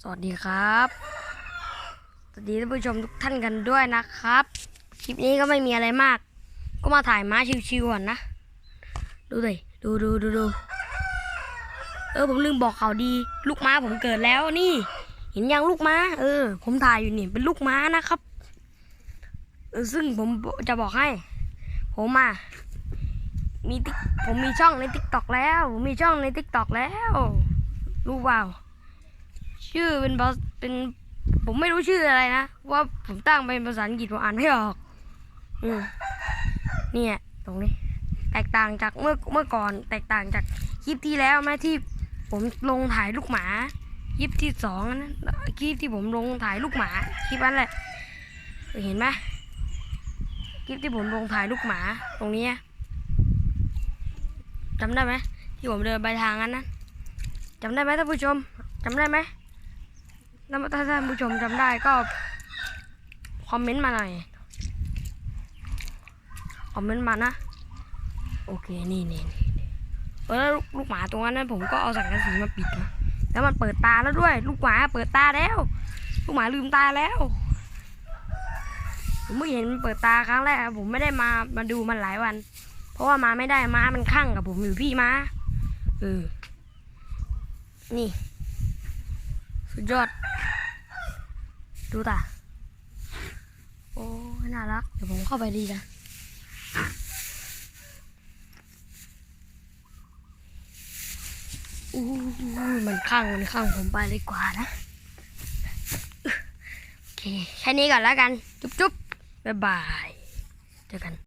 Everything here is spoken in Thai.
สวัสดีครับ สวัสดีท่านผู้ชมทุกท่านกันด้วยนะครับ คลิปนี้ก็ไม่มีอะไรมาก ก็มาถ่ายม้าชิวๆก่อนนะ ดูเลยดูดูดูดูเออผมลืมบอกข่าวดี ลูกม้าผมเกิดแล้วนี่ เห็นยังลูกม้า เออ ผมถ่ายอยู่นี่เป็นลูกม้านะครับเออซึ่งผมจะบอกให้ ผมอะมีผมมีช่องในติ๊กต็อกแล้ว ผมมีช่องในติ๊กต็อกแล้ว รู้เปล่า ชื่อเป็นภาเป็นผมไม่รู้ชื่ออะไรนะว่าผมตั้งเป็นภาษาอังกฤษผมอ่านไม่ออกอืมเนี่ยตรงนี้ แตกต่างจากเมื่อเมื่อก่อน แตกต่างจากคลิปที่แล้วไหมที่ผมลงถ่ายลูกหมาคลิปที่สองนนั้นคลิปที่ผมลงถ่ายลูกหมาคลิปนั้นแหละเห็นไหมคลิปที่ผมลงถ่ายลูกหมา ตรงนี้จำได้ไหมที่ผมเดินไปทางนั้นนะจำได้ไหมท่านผู้ชมจำได้ไหม แล้วถ้าท่านผู้ชมจำได้ก็ คอมเมนต์มาหน่อย คอมเมนต์มานะ โอเค นี่นี่นี่เออแล้วลูกลูกหมาตรงนั้นผมก็เอาสังกะสีมาปิดนะ แล้วมันเปิดตาแล้วด้วย ลูกหมาเปิดตาแล้ว ลูกหมาลืมตาแล้ว ผมไม่เห็นมันเปิดตาครั้งแรกผมไม่ได้มามาดูมันหลายวัน เพราะว่ามาไม่ได้มามันข้างกับผมอยู่พี่มาเออ นี่ สุดยอด ดูตาโอ้ น่ารัก เดี๋ยวผมเข้าไปดีนะอู้มันข้าง มันข้างผมไปเลยกว่านะ โอเค แค่นี้ก่อนแล้วกัน จุ๊บจุ๊บบ๊ายบาย เจอกัน